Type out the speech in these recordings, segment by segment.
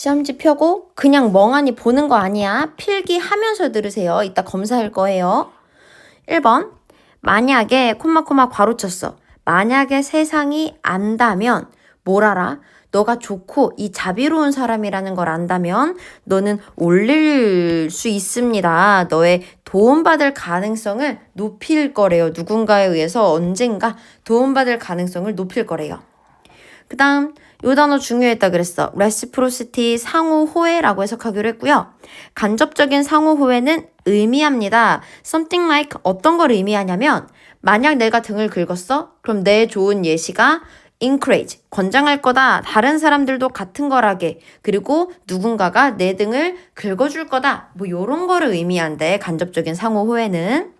시험지 펴고 그냥 멍하니 보는 거 아니야. 필기하면서 들으세요. 이따 검사할 거예요. 1번. 만약에 콤마콤마 괄호 쳤어. 만약에 세상이 안다면 뭘 알아? 너가 좋고 이 자비로운 사람이라는 걸 안다면 너는 올릴 수 있습니다. 너의 도움받을 가능성을 높일 거래요. 누군가에 의해서 언젠가 도움받을 가능성을 높일 거래요. 그 다음 요 단어 중요했다 그랬어. reciprocity 상호 호혜라고 해석하기로 했고요. 간접적인 상호 호혜는 의미합니다. something like 어떤 걸 의미하냐면 만약 내가 등을 긁었어? 그럼 내 좋은 예시가 encourage 권장할 거다. 다른 사람들도 같은 거라게. 그리고 누군가가 내 등을 긁어줄 거다. 뭐 요런 거를 의미한대. 간접적인 상호 호혜는.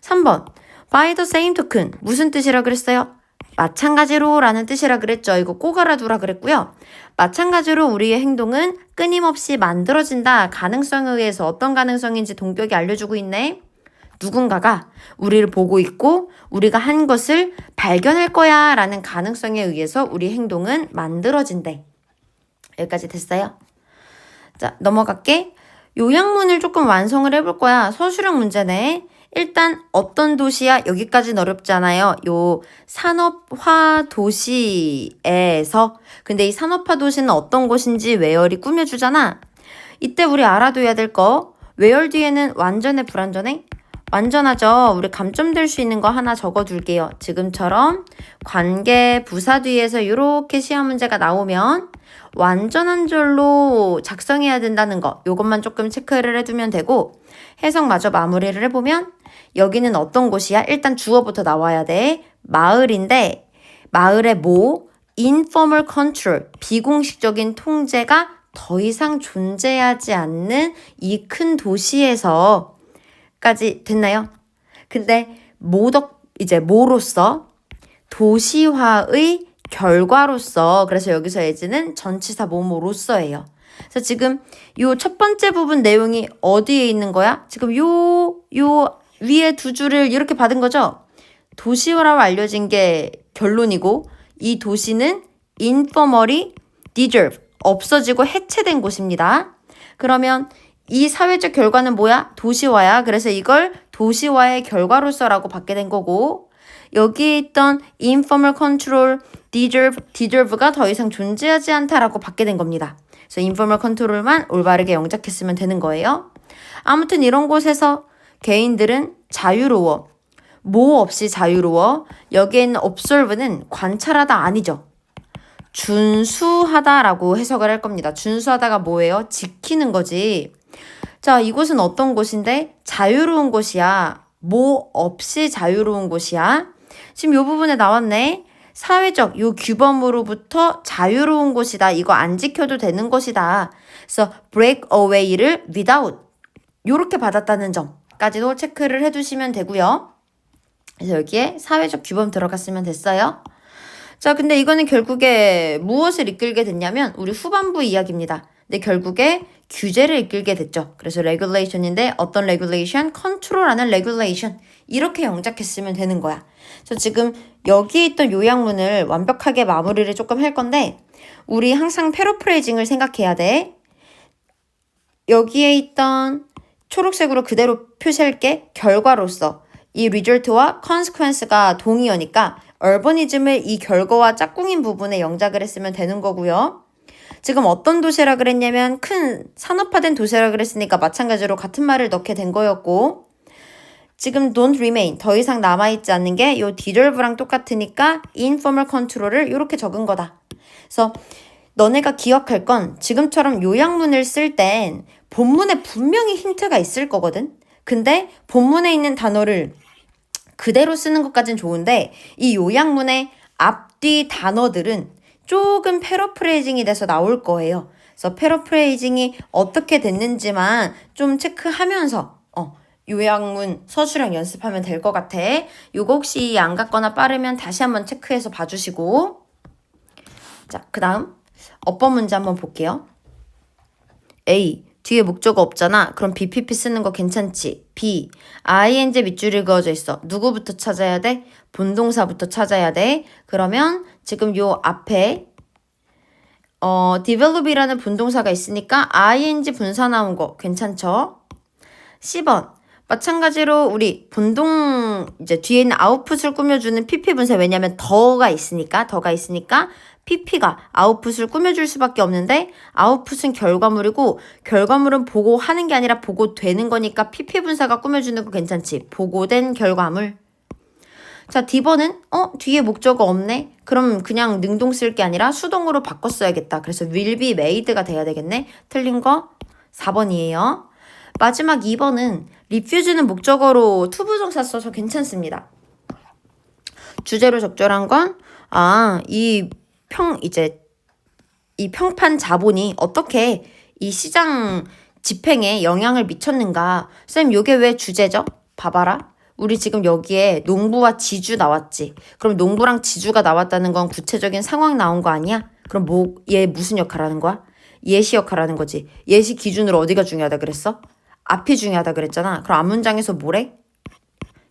3번 by the same token 무슨 뜻이라 그랬어요? 마찬가지로 라는 뜻이라 그랬죠. 이거 꼭 알아두라 그랬고요. 마찬가지로 우리의 행동은 끊임없이 만들어진다. 가능성에 의해서 어떤 가능성인지 동격이 알려주고 있네. 누군가가 우리를 보고 있고 우리가 한 것을 발견할 거야 라는 가능성에 의해서 우리 행동은 만들어진대. 여기까지 됐어요? 자, 넘어갈게. 요약문을 조금 완성을 해볼 거야. 서술형 문제네. 일단 어떤 도시야? 여기까지는 어렵지 않아요. 요 산업화 도시에서 근데 이 산업화 도시는 어떤 곳인지 외열이 꾸며주잖아. 이때 우리 알아둬야 될 거. 외열 뒤에는 완전해 불완전해? 완전하죠. 우리 감점될 수 있는 거 하나 적어둘게요. 지금처럼 관계 부사 뒤에서 이렇게 시험 문제가 나오면 완전한 절로 작성해야 된다는 거. 요것만 조금 체크를 해두면 되고 해석마저 마무리를 해보면 여기는 어떤 곳이야? 일단 주어부터 나와야 돼. 마을인데 마을의 뭐? informal control, 비공식적인 통제가 더 이상 존재하지 않는 이 큰 도시에서 까지 됐나요? 근데 모덕 이제 뭐로서 도시화의 결과로서 그래서 여기서 예지는 전치사 뭐뭐로서예요. 그래서 지금 요 첫 번째 부분 내용이 어디에 있는 거야? 지금 요 요 위에 두 줄을 이렇게 받은 거죠? 도시화라고 알려진 게 결론이고 이 도시는 informally deserve 없어지고 해체된 곳입니다. 그러면 이 사회적 결과는 뭐야? 도시화야. 그래서 이걸 도시화의 결과로서라고 받게 된 거고 여기에 있던 informal control, deserve, deserve가 더 이상 존재하지 않다라고 받게 된 겁니다. 그래서 informal control만 올바르게 영작했으면 되는 거예요. 아무튼 이런 곳에서 개인들은 자유로워. 뭐 없이 자유로워. 여기에 있는 observe는 관찰하다 아니죠. 준수하다라고 해석을 할 겁니다. 준수하다가 뭐예요? 지키는 거지. 자, 이곳은 어떤 곳인데? 자유로운 곳이야. 뭐 없이 자유로운 곳이야. 지금 요 부분에 나왔네. 사회적 요 규범으로부터 자유로운 곳이다. 이거 안 지켜도 되는 것이다. 그래서 break away를 without 요렇게 받았다는 점까지도 체크를 해두시면 되고요. 그래서 여기에 사회적 규범 들어갔으면 됐어요. 자, 근데 이거는 결국에 무엇을 이끌게 됐냐면 우리 후반부 이야기입니다. 근데 결국에 규제를 이끌게 됐죠. 그래서 regulation인데 어떤 regulation? control하는 regulation. 이렇게 영작했으면 되는 거야. 그래서 지금 여기 있던 요약문을 완벽하게 마무리를 조금 할 건데 우리 항상 패러프레이징을 생각해야 돼. 여기에 있던 초록색으로 그대로 표시할게 결과로서 이 result와 consequence가 동의어니까 urbanism을 이 결과와 짝꿍인 부분에 영작을 했으면 되는 거고요. 지금 어떤 도시라 그랬냐면 큰 산업화된 도시라 그랬으니까 마찬가지로 같은 말을 넣게 된 거였고 지금 don't remain 더 이상 남아있지 않는 게 요 deserve랑 똑같으니까 informal control을 이렇게 적은 거다. 그래서 너네가 기억할 건 지금처럼 요약문을 쓸 땐 본문에 분명히 힌트가 있을 거거든. 근데 본문에 있는 단어를 그대로 쓰는 것까진 좋은데 이 요약문의 앞뒤 단어들은 조금 패러프레이징이 돼서 나올 거예요. 그래서 패러프레이징이 어떻게 됐는지만 좀 체크하면서 어, 요약문 서술형 연습하면 될 것 같아. 요거 혹시 안 갔거나 빠르면 다시 한번 체크해서 봐주시고 자, 그 다음 어법 문제 한번 볼게요. A. 뒤에 목적어 없잖아. 그럼 BPP 쓰는 거 괜찮지? B. ing 밑줄이 그어져 있어. 누구부터 찾아야 돼? 본동사부터 찾아야 돼. 그러면 지금 요 앞에 어, develop이라는 분동사가 있으니까 ing 분사 나온 거 괜찮죠? 10번. 마찬가지로 우리 분동 이제 뒤에 있는 아웃풋을 꾸며주는 pp 분사 왜냐면 더가 있으니까 더가 있으니까 pp가 아웃풋을 꾸며줄 수밖에 없는데 아웃풋은 결과물이고 결과물은 보고 하는 게 아니라 보고 되는 거니까 pp 분사가 꾸며주는 거 괜찮지 보고된 결과물 자, D번은 어 뒤에 목적어 없네. 그럼 그냥 능동 쓸 게 아니라 수동으로 바꿔 써야겠다. 그래서 will be made가 돼야 되겠네. 틀린 거 4번이에요. 마지막 2번은 refuse는 목적어로 투부정사 써서 괜찮습니다. 주제로 적절한 건 아, 이 평 이제 이 평판 자본이 어떻게 이 시장 집행에 영향을 미쳤는가? 쌤, 요게 왜 주제죠? 봐봐라. 우리 지금 여기에 농부와 지주 나왔지. 그럼 농부랑 지주가 나왔다는 건 구체적인 상황 나온 거 아니야? 그럼 뭐, 얘 무슨 역할 하는 거야? 예시 역할 하는 거지. 예시 기준으로 어디가 중요하다 그랬어? 앞이 중요하다 그랬잖아. 그럼 앞 문장에서 뭐래?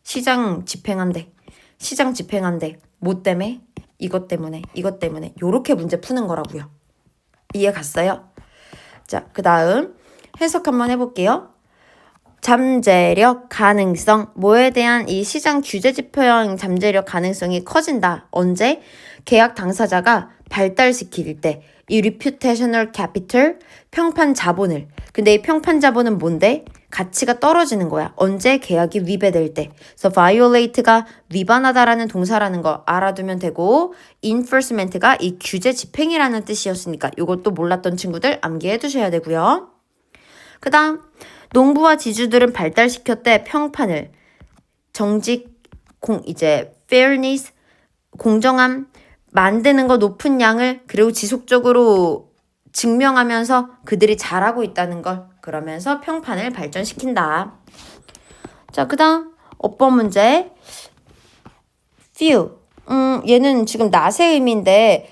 시장 집행한대. 시장 집행한대. 뭐 때문에? 이것 때문에. 이것 때문에. 요렇게 문제 푸는 거라고요. 이해 갔어요? 자, 그 다음 해석 한번 해볼게요. 잠재력 가능성 뭐에 대한 이 시장 규제 지표형 잠재력 가능성이 커진다. 언제? 계약 당사자가 발달시킬 때이 reputational capital 평판 자본을 근데 이 평판 자본은 뭔데? 가치가 떨어지는 거야. 언제 계약이 위배될 때. 그래서 violate가 위반하다라는 동사라는 거 알아두면 되고 enforcement가 이 규제 집행이라는 뜻이었으니까 이것도 몰랐던 친구들 암기해 두셔야 되고요. 그 다음 농부와 지주들은 발달시켰대 평판을 정직 공 이제 fairness 공정함 만드는 거 높은 양을 그리고 지속적으로 증명하면서 그들이 잘하고 있다는 걸 그러면서 평판을 발전시킨다. 자, 그 다음 어법 문제 few 음, 얘는 지금 낫의 의미인데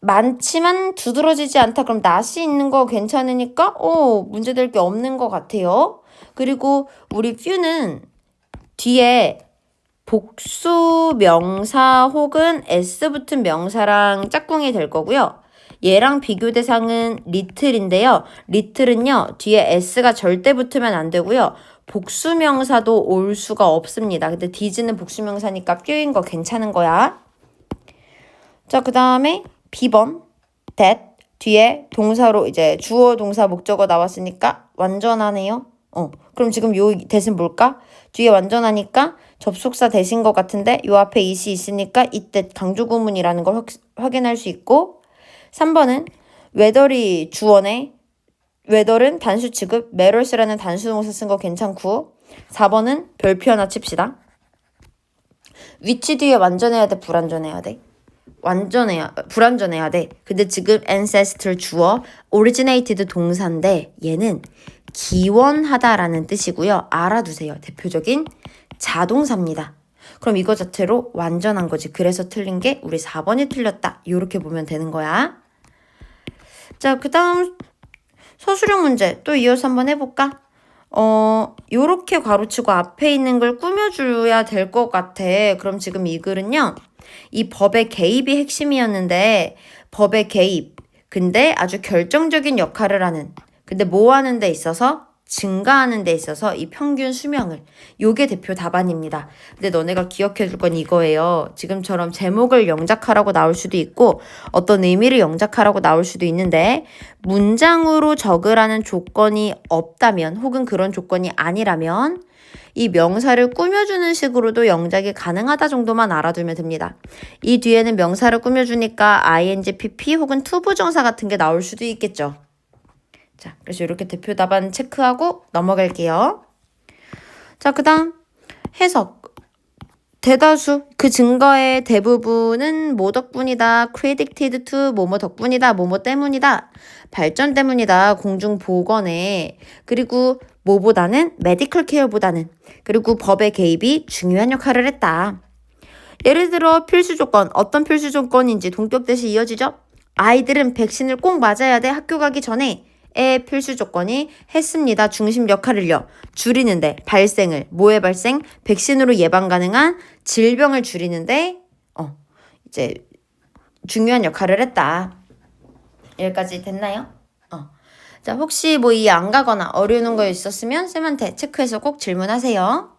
많지만 두드러지지 않다. 그럼 낫이 있는 거 괜찮으니까 어, 문제될 게 없는 것 같아요. 그리고 우리 few는 뒤에 복수 명사 혹은 s 붙은 명사랑 짝꿍이 될 거고요. 얘랑 비교 대상은 리틀인데요. 리틀은요, 뒤에 s가 절대 붙으면 안 되고요. 복수 명사도 올 수가 없습니다. 근데 디즈는 복수 명사니까 few인 거 괜찮은 거야. 자, 그 다음에 B번 that 뒤에 동사로 이제 주어 동사 목적어 나왔으니까 완전하네요. 어. 그럼 지금 요 대신 뭘까? 뒤에 완전하니까 접속사 대신 것 같은데 요 앞에 it이 있으니까 이때 강조 구문이라는 걸 확, 확인할 수 있고 3번은 whether이 주어네 whether은 단수 취급 matters라는 단수 동사 쓴 거 괜찮고 4번은 별표 하나 칩시다. 위치 뒤에 완전해야 돼 불완전해야 돼? 완전해야 불완전해야 돼. 근데 지금 ancestor 주어 originated 동사인데 얘는 기원하다라는 뜻이고요. 알아두세요. 대표적인 자동사입니다. 그럼 이거 자체로 완전한 거지. 그래서 틀린 게 우리 4번이 틀렸다. 이렇게 보면 되는 거야. 자, 그 다음 서술형 문제 또 이어서 한번 해볼까? 어, 요렇게 가로치고 앞에 있는 걸 꾸며줘야 될 것 같아. 그럼 지금 이 글은요. 이 법의 개입이 핵심이었는데 법의 개입. 근데 아주 결정적인 역할을 하는. 근데 뭐 하는 데 있어서 증가하는 데 있어서 이 평균 수명을 요게 대표 답안입니다. 근데 너네가 기억해 줄 건 이거예요. 지금처럼 제목을 영작하라고 나올 수도 있고 어떤 의미를 영작하라고 나올 수도 있는데 문장으로 적으라는 조건이 없다면 혹은 그런 조건이 아니라면 이 명사를 꾸며주는 식으로도 영작이 가능하다 정도만 알아두면 됩니다. 이 뒤에는 명사를 꾸며주니까 ing, pp 혹은 투부정사 같은 게 나올 수도 있겠죠. 자, 그래서 이렇게 대표 답안 체크하고 넘어갈게요. 자, 그 다음 해석. 대다수 그 증거의 대부분은 뭐 덕분이다. credited to 뭐뭐 덕분이다. 뭐뭐 때문이다. 발전 때문이다. 공중 보건에 그리고 뭐보다는 메디컬 케어보다는 그리고 법의 개입이 중요한 역할을 했다. 예를 들어 필수 조건 어떤 필수 조건인지 동격 대시 이어지죠? 아이들은 백신을 꼭 맞아야 돼 학교 가기 전에 의 필수 조건이 했습니다. 중심 역할을요. 줄이는데 발생을 뭐의 발생? 백신으로 예방 가능한 질병을 줄이는데 어 이제 중요한 역할을 했다. 여기까지 됐나요? 어. 자, 혹시 뭐 이해 안 가거나 어려운 거 있었으면 쌤한테 체크해서 꼭 질문하세요.